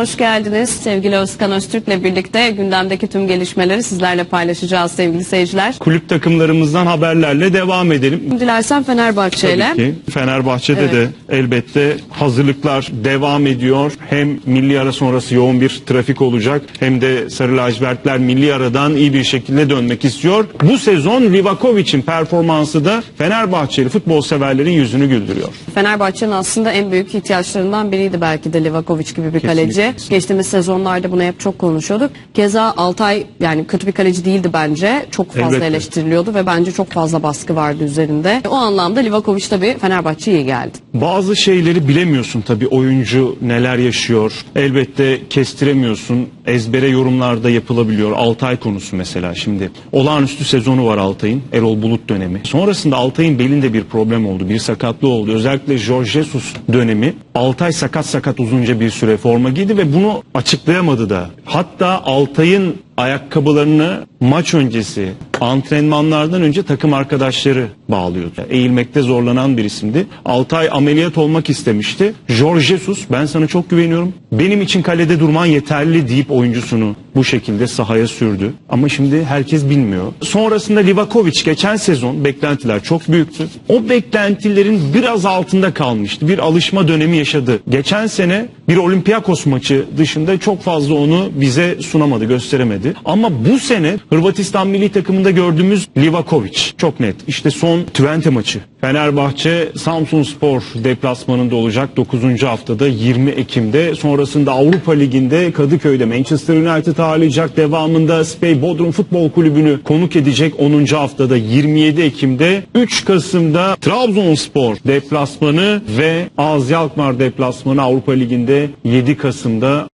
hoş geldiniz. Sevgili Özkan Öztürk'le birlikte gündemdeki tüm gelişmeleri sizlerle paylaşacağız sevgili seyirciler. Kulüp takımlarımızdan haberlerle devam edelim. Dilersen Fenerbahçe ile. Tabii ki Fenerbahçe'de Evet. de elbette hazırlıklar devam ediyor. Hem milli ara sonrası yoğun bir trafik olacak hem de Sarı Lacivertler milli aradan iyi bir şekilde dönmek istiyor. Bu sezon Livakovic'in performansı da Fenerbahçeli futbol severlerin yüzünü güldürüyor. Fenerbahçe'nin aslında en büyük ihtiyaçlarından biriydi belki de Livakovic gibi bir kaleci. Geçtiğimiz sezonlarda bunu hep çok konuşuyorduk. Keza Altay yani kötü bir kaleci değildi bence. Çok fazla Elbette. eleştiriliyordu ve bence çok fazla baskı vardı üzerinde. O anlamda Livakovic tabii Fenerbahçe'ye iyi geldi. Bazı şeyleri bilemiyorsun tabii oyuncu neler yaşıyor. Elbette kestiremiyorsun. Ezbere yorumlarda yapılabiliyor. Altay konusu mesela şimdi. Olağanüstü sezonu var Altay'ın. Erol Bulut dönemi. Sonrasında Altay'ın belinde bir problem oldu. Bir sakatlığı oldu. Özellikle Jorge Jesus dönemi. Altay sakat sakat uzunca bir süre forma giydi ve bunu açıklayamadı da. Hatta Altay'ın ayakkabılarını maç öncesi antrenmanlardan önce takım arkadaşları bağlıyordu. Eğilmekte zorlanan bir isimdi. Altay ameliyat olmak istemişti. Jorge Jesus ben sana çok güveniyorum. Benim için kalede durman yeterli deyip oyuncusunu bu şekilde sahaya sürdü. Ama şimdi herkes bilmiyor. Sonrasında Livakovic geçen sezon beklentiler çok büyüktü. O beklentilerin biraz altında kalmıştı. Bir alışma dönemi yaşadı. Geçen sene bir Olympiakos maçı dışında çok fazla onu bize sunamadı, gösteremedi. Ama bu sene Hırvatistan milli takımında gördüğümüz Livakovic çok net. İşte son Twente maçı. Fenerbahçe Samsun Spor deplasmanında olacak 9. haftada 20 Ekim'de. Sonrasında Avrupa Ligi'nde Kadıköy'de Manchester United ağırlayacak. Devamında Spey Bodrum Futbol Kulübü'nü konuk edecek 10. haftada 27 Ekim'de. 3 Kasım'da Trabzonspor deplasmanı ve Azi Alkmaar deplasmanı Avrupa Ligi'nde 7 Kasım'da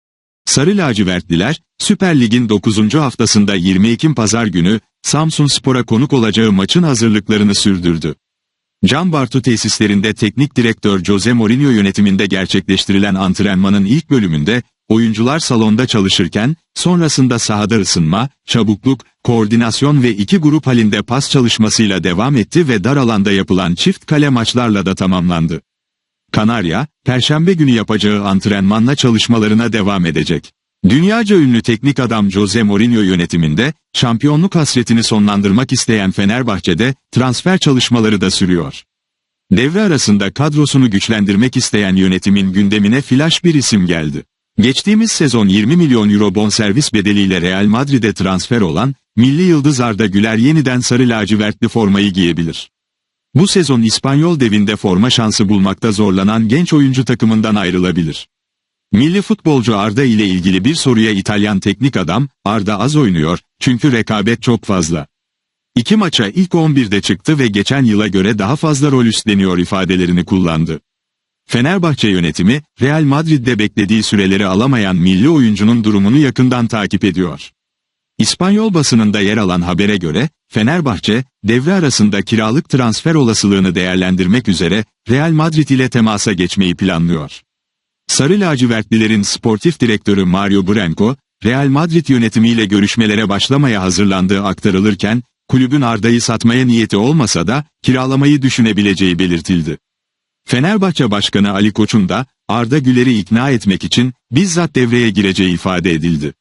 Sarı lacivertliler, Süper Lig'in 9. haftasında 20 Ekim Pazar günü, Samsun Spor'a konuk olacağı maçın hazırlıklarını sürdürdü. Can tesislerinde teknik direktör Jose Mourinho yönetiminde gerçekleştirilen antrenmanın ilk bölümünde, oyuncular salonda çalışırken, sonrasında sahada ısınma, çabukluk, koordinasyon ve iki grup halinde pas çalışmasıyla devam etti ve dar alanda yapılan çift kale maçlarla da tamamlandı. Kanarya, Perşembe günü yapacağı antrenmanla çalışmalarına devam edecek. Dünyaca ünlü teknik adam Jose Mourinho yönetiminde, şampiyonluk hasretini sonlandırmak isteyen Fenerbahçe'de, transfer çalışmaları da sürüyor. Devre arasında kadrosunu güçlendirmek isteyen yönetimin gündemine flash bir isim geldi. Geçtiğimiz sezon 20 milyon euro bonservis bedeliyle Real Madrid'e transfer olan, milli yıldız Arda Güler yeniden sarı lacivertli formayı giyebilir. Bu sezon İspanyol devinde forma şansı bulmakta zorlanan genç oyuncu takımından ayrılabilir. Milli futbolcu Arda ile ilgili bir soruya İtalyan teknik adam, Arda az oynuyor, çünkü rekabet çok fazla. İki maça ilk 11'de çıktı ve geçen yıla göre daha fazla rol üstleniyor ifadelerini kullandı. Fenerbahçe yönetimi, Real Madrid'de beklediği süreleri alamayan milli oyuncunun durumunu yakından takip ediyor. İspanyol basınında yer alan habere göre, Fenerbahçe, devre arasında kiralık transfer olasılığını değerlendirmek üzere, Real Madrid ile temasa geçmeyi planlıyor. Sarı lacivertlilerin sportif direktörü Mario Branco, Real Madrid yönetimiyle görüşmelere başlamaya hazırlandığı aktarılırken, kulübün Arda'yı satmaya niyeti olmasa da, kiralamayı düşünebileceği belirtildi. Fenerbahçe Başkanı Ali Koç'un da, Arda Güler'i ikna etmek için, bizzat devreye gireceği ifade edildi.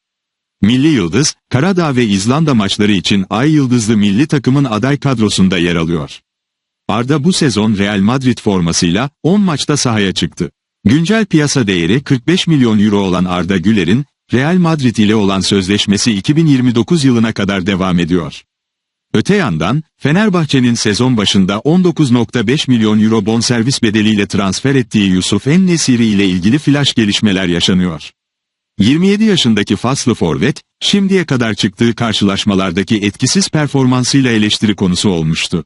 Milli Yıldız, Karadağ ve İzlanda maçları için Ay Yıldızlı milli takımın aday kadrosunda yer alıyor. Arda bu sezon Real Madrid formasıyla 10 maçta sahaya çıktı. Güncel piyasa değeri 45 milyon euro olan Arda Güler'in, Real Madrid ile olan sözleşmesi 2029 yılına kadar devam ediyor. Öte yandan, Fenerbahçe'nin sezon başında 19.5 milyon euro bonservis bedeliyle transfer ettiği Yusuf En-Nesiri ile ilgili flash gelişmeler yaşanıyor. 27 yaşındaki Faslı Forvet, şimdiye kadar çıktığı karşılaşmalardaki etkisiz performansıyla eleştiri konusu olmuştu.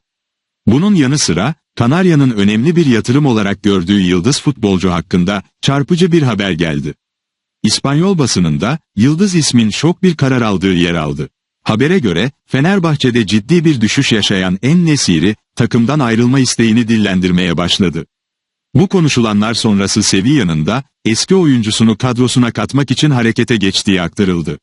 Bunun yanı sıra, Kanarya'nın önemli bir yatırım olarak gördüğü yıldız futbolcu hakkında çarpıcı bir haber geldi. İspanyol basınında, yıldız ismin şok bir karar aldığı yer aldı. Habere göre, Fenerbahçe'de ciddi bir düşüş yaşayan En-Nesiri, takımdan ayrılma isteğini dillendirmeye başladı. Bu konuşulanlar sonrası Sevilla'nın da eski oyuncusunu kadrosuna katmak için harekete geçtiği aktarıldı.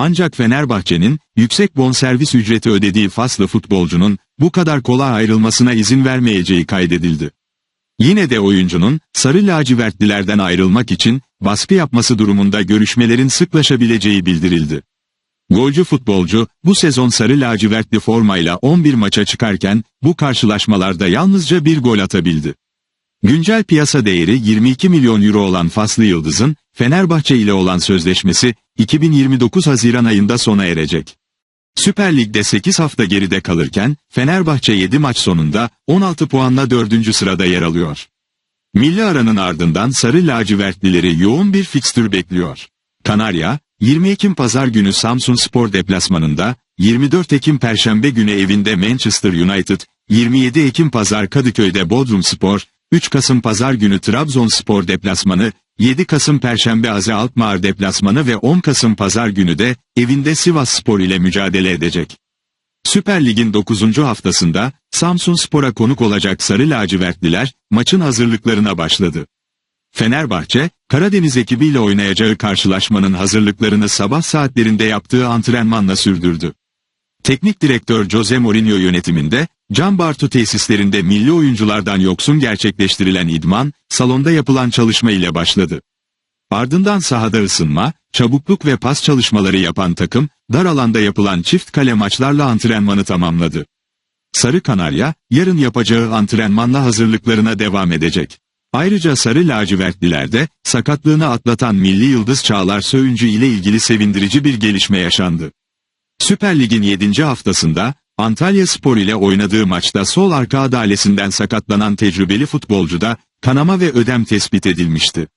Ancak Fenerbahçe'nin yüksek bonservis ücreti ödediği Faslı futbolcunun bu kadar kolay ayrılmasına izin vermeyeceği kaydedildi. Yine de oyuncunun sarı lacivertlilerden ayrılmak için baskı yapması durumunda görüşmelerin sıklaşabileceği bildirildi. Golcü futbolcu bu sezon sarı lacivertli formayla 11 maça çıkarken bu karşılaşmalarda yalnızca bir gol atabildi. Güncel piyasa değeri 22 milyon euro olan Faslı Yıldız'ın Fenerbahçe ile olan sözleşmesi 2029 Haziran ayında sona erecek. Süper Lig'de 8 hafta geride kalırken Fenerbahçe 7 maç sonunda 16 puanla 4. sırada yer alıyor. Milli aranın ardından Sarı Lacivertlileri yoğun bir fikstür bekliyor. Kanarya, 20 Ekim Pazar günü Samsun Spor deplasmanında, 24 Ekim Perşembe günü evinde Manchester United, 27 Ekim Pazar Kadıköy'de Bodrum Spor, 3 Kasım Pazar günü Trabzonspor deplasmanı, 7 Kasım Perşembe Aze Alkmaar deplasmanı ve 10 Kasım Pazar günü de evinde Sivas Spor ile mücadele edecek. Süper Lig'in 9. haftasında Samsun Spor'a konuk olacak Sarı Lacivertliler maçın hazırlıklarına başladı. Fenerbahçe, Karadeniz ekibiyle oynayacağı karşılaşmanın hazırlıklarını sabah saatlerinde yaptığı antrenmanla sürdürdü. Teknik direktör Jose Mourinho yönetiminde, Can tesislerinde milli oyunculardan yoksun gerçekleştirilen idman, salonda yapılan çalışma ile başladı. Ardından sahada ısınma, çabukluk ve pas çalışmaları yapan takım, dar alanda yapılan çift kale maçlarla antrenmanı tamamladı. Sarı Kanarya, yarın yapacağı antrenmanla hazırlıklarına devam edecek. Ayrıca Sarı Lacivertlilerde, sakatlığını atlatan Milli Yıldız Çağlar Söyüncü ile ilgili sevindirici bir gelişme yaşandı. Süper Lig'in 7. haftasında, Antalya Spor ile oynadığı maçta sol arka adalesinden sakatlanan tecrübeli futbolcuda, kanama ve ödem tespit edilmişti.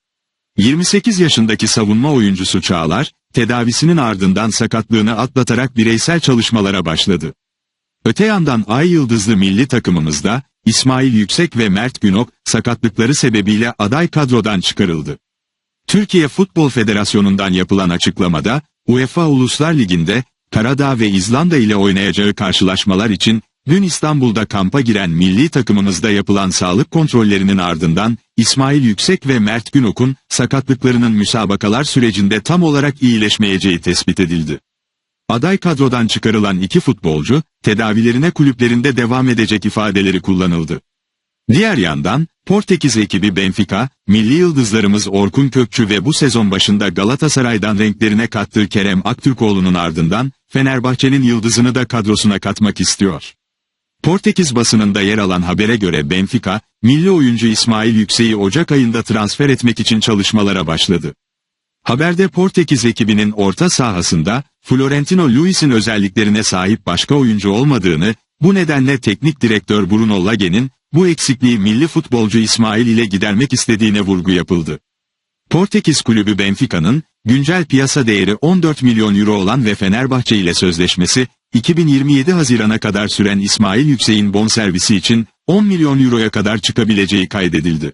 28 yaşındaki savunma oyuncusu Çağlar, tedavisinin ardından sakatlığını atlatarak bireysel çalışmalara başladı. Öte yandan Ay Yıldızlı milli takımımızda, İsmail Yüksek ve Mert Günok, sakatlıkları sebebiyle aday kadrodan çıkarıldı. Türkiye Futbol Federasyonu'ndan yapılan açıklamada, UEFA Uluslar Ligi'nde, Karadağ ve İzlanda ile oynayacağı karşılaşmalar için, dün İstanbul'da kampa giren milli takımımızda yapılan sağlık kontrollerinin ardından, İsmail Yüksek ve Mert Günok'un, sakatlıklarının müsabakalar sürecinde tam olarak iyileşmeyeceği tespit edildi. Aday kadrodan çıkarılan iki futbolcu, tedavilerine kulüplerinde devam edecek ifadeleri kullanıldı. Diğer yandan, Portekiz ekibi Benfica, milli yıldızlarımız Orkun Kökçü ve bu sezon başında Galatasaray'dan renklerine kattığı Kerem Aktürkoğlu'nun ardından, Fenerbahçe'nin yıldızını da kadrosuna katmak istiyor. Portekiz basınında yer alan habere göre Benfica, milli oyuncu İsmail Yüksek'i Ocak ayında transfer etmek için çalışmalara başladı. Haberde Portekiz ekibinin orta sahasında, Florentino Luis'in özelliklerine sahip başka oyuncu olmadığını, bu nedenle teknik direktör Bruno Lage'nin, bu eksikliği milli futbolcu İsmail ile gidermek istediğine vurgu yapıldı. Portekiz kulübü Benfica'nın, güncel piyasa değeri 14 milyon euro olan ve Fenerbahçe ile sözleşmesi, 2027 Haziran'a kadar süren İsmail Yüksek'in bonservisi için 10 milyon euroya kadar çıkabileceği kaydedildi.